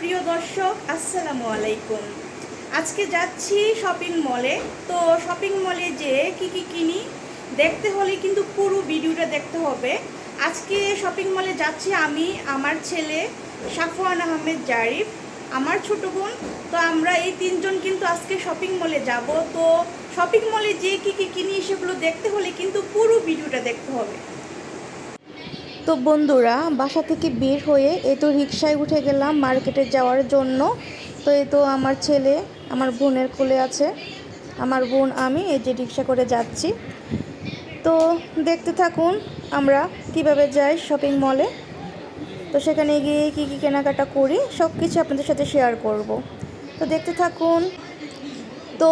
প্রিয় দর্শক, আসসালামু আলাইকুম। আজকে যাচ্ছি শপিং মলে তো শপিং মলে যে কি কি কিনি, দেখতে হলে কিন্তু পুরো ভিডিওটা দেখতে হবে। আজকে শপিং মলে যাচ্ছি আমি, আমার ছেলে সাফওয়ান আহমেদ জারিফ, আমার ছোট বোন। তো আমরা এই তিনজন কিন্তু আজকে শপিং মলে যাব। তো শপিং মলে যে কি কি কিনি, সেগুলো দেখতে হলে কিন্তু পুরো ভিডিওটা দেখতে হবে। তো বন্ধুরা, বাসা থেকে বের হয়ে এ তো রিক্সায় উঠে গেলাম মার্কেটে যাওয়ার জন্য। তো এই তো আমার ছেলে, আমার বোনের কোলে আছে। আমার বোন, আমি এই যে রিক্সা করে যাচ্ছি। তো দেখতে থাকুন আমরা কীভাবে যাই শপিং মলে তো সেখানে গিয়ে কী কী কেনাকাটা করি সব কিছু আপনাদের সাথে শেয়ার করব। তো দেখতে থাকুন। তো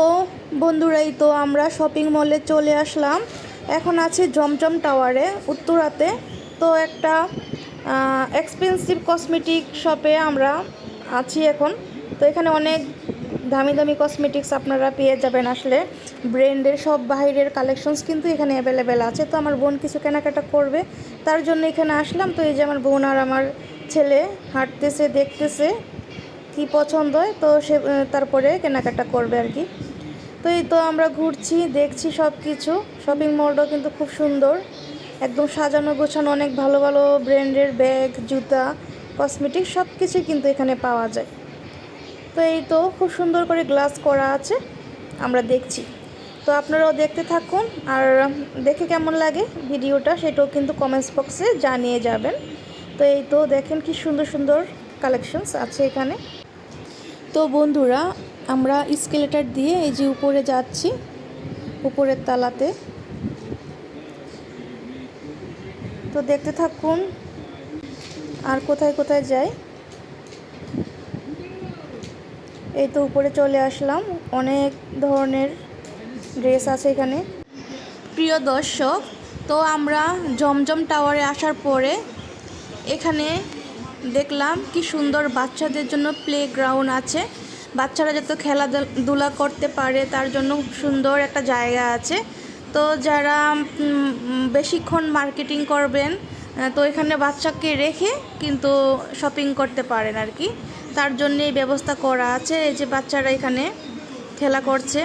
বন্ধুরাই তো আমরা শপিং মলে চলে আসলাম। এখন আছি জমজম টাওয়ারে উত্তরাতে। তো একটা এক্সপেন্সিভ কসমেটিক শপে আমরা আছি এখন। তো এখানে অনেক দামি দামি কসমেটিক্স আপনারা পেয়ে যাবেন আসলে। ব্র্যান্ডের সব বাইরের কালেকশনস কিন্তু এখানে অ্যাভেলেবেল আছে। তো আমার বোন কিছু কেনাকাটা করবে, তার জন্য এখানে আসলাম। তো এই যে আমার বোন আর আমার ছেলে হাঁটতেছে, দেখতেছে কি পছন্দ হয়, তো সে তারপরে কেনাকাটা করবে আর কি। তো এই তো আমরা ঘুরছি, দেখছি সব কিছু শপিং মলটাও কিন্তু খুব সুন্দর। একদম সাজানো গোছানো অনেক ভালো ভালো ব্র্যান্ডের ব্যাগ, জুতা কসমেটিক সব কিছুই কিন্তু এখানে পাওয়া যায়। তো এই তো খুব সুন্দর করে গ্লাস করা আছে, আমরা দেখছি। তো আপনারাও দেখতে থাকুন আর দেখে কেমন লাগে ভিডিওটা সেটাও কিন্তু কমেন্টস বক্সে জানিয়ে যাবেন। তো এই তো দেখেন কি সুন্দর সুন্দর কালেকশনস আছে এখানে। তো বন্ধুরা, আমরা স্কেলেটার দিয়ে এই যে উপরে যাচ্ছি, উপরের তালাতে। তো দেখতে থাকুন আর কোথায় কোথায় যাই। এই তো উপরে চলে আসলাম। অনেক ধরনের ড্রেস আছে এখানে। প্রিয় দর্শক, তো আমরা জমজম টাওয়ারে আসার পরে এখানে দেখলাম কি সুন্দর বাচ্চাদের জন্য প্লে গ্রাউন্ড আছে। বাচ্চারা যাতে খেলাধুলা করতে পারে, তার জন্য সুন্দর একটা জায়গা আছে। তো যারা বেশিক্ষণ মার্কেটিং করবেন তো এখানে বাচ্চাকে রেখে কিন্তু শপিং করতে পারেন আর কি। তার জন্য এই ব্যবস্থা করা আছে, এই যে বাচ্চারা এখানে খেলা করছে।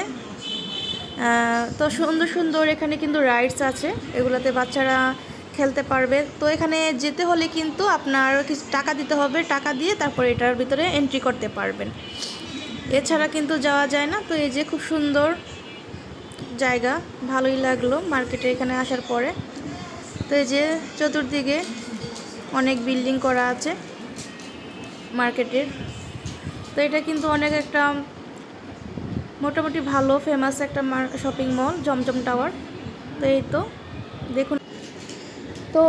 তো সুন্দর সুন্দর এখানে কিন্তু রাইডস আছে, এগুলোতে বাচ্চারা খেলতে পারবে। তো এখানে যেতে হলে কিন্তু আপনার কিছু টাকা দিতে হবে, টাকা দিয়ে তারপর এটার ভিতরে এন্ট্রি করতে পারবেন। এছাড়া কিন্তু যাওয়া যায় না, তো এই যে খুব সুন্দর জায়গা, ভালোই লাগল মার্কেটে এখানে আসার পরে। তো এই যে চতুর্দিকে অনেক বিল্ডিং করা আছে মার্কেটের। তো এটা কিন্তু অনেক একটা মোটামুটি ভালো ফেমাস একটা শপিং মল জমজম টাওয়ার তো এই তো, দেখুন। তো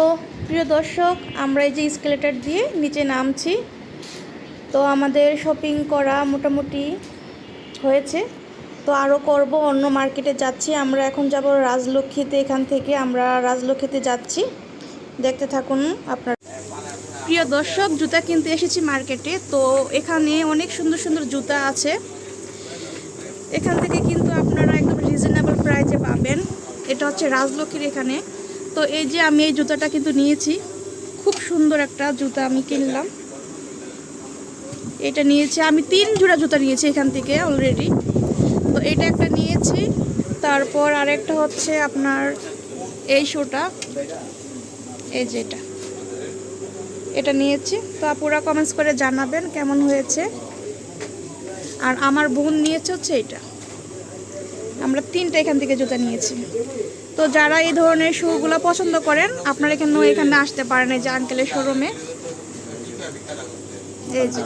প্রিয় দর্শক, আমরা এই যে স্কেলেটার দিয়ে নিচে নামছি। তো আমাদের শপিং করা মোটামুটি হয়েছে। তো আরও করব, অন্য মার্কেটে যাচ্ছি। আমরা এখন যাব রাজলক্ষ্মীতে এখান থেকে। আমরা রাজলক্ষ্মীতে যাচ্ছি। দেখতে থাকুন আপনার প্রিয় দর্শক, জুতা কিনতে এসেছি মার্কেটে তো এখানে অনেক সুন্দর সুন্দর জুতা আছে। এখান থেকে কিন্তু আপনারা একদম রিজনেবল প্রাইসে পাবেন। এটা হচ্ছে রাজলক্ষ্মীর এখানে। তো এই যে আমি এই জুতাটা কিন্তু নিয়েছি। খুব সুন্দর একটা জুতা আমি কিনলাম। এটা নিয়েছি। আমি তিন জোড়া জুতা নিয়েছি এখান থেকে অলরেডি এটা একটা নিয়েছি। তারপর আরেকটা হচ্ছে আপনার এই শোটা। এই যে এটা। এটা নিয়েছি। তো আপুরা কমেন্টস করে জানাবেন কেমন হয়েছে। আর আমার বোন নিয়েছে হচ্ছে এটা। আমরা তিনটা এখান থেকে জুতা নিয়েছি। তো যারা এই ধরনের শুগুলো পছন্দ করেন, আপনারা এখানে এখানে আসতে পারেন এই যে আঙ্কেলের শোরুমে এই যে।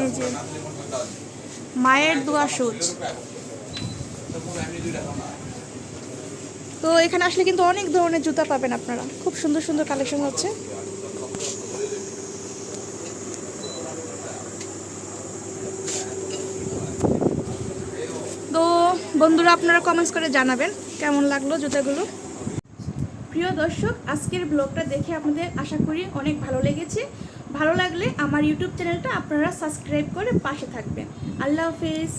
এই যে। মায়ের দোয়া সুচ। তো এখানে আসলে কিন্তু অনেক ধরনের জুতা পাবেন আপনারা। খুব সুন্দর সুন্দর কালেকশন হচ্ছে। তো বন্ধুরা, আপনারা কমেন্টস করে জানাবেন কেমন লাগল জুতাগুলো। প্রিয় দর্শক, আজকের ব্লগটা দেখে আপনাদের আশা করি অনেক ভালো লেগেছে। ভালো লাগলে আমার ইউটিউব চ্যানেলটা আপনারা সাবস্ক্রাইব করে পাশে থাকবেন। আল্লাহ হাফিজ।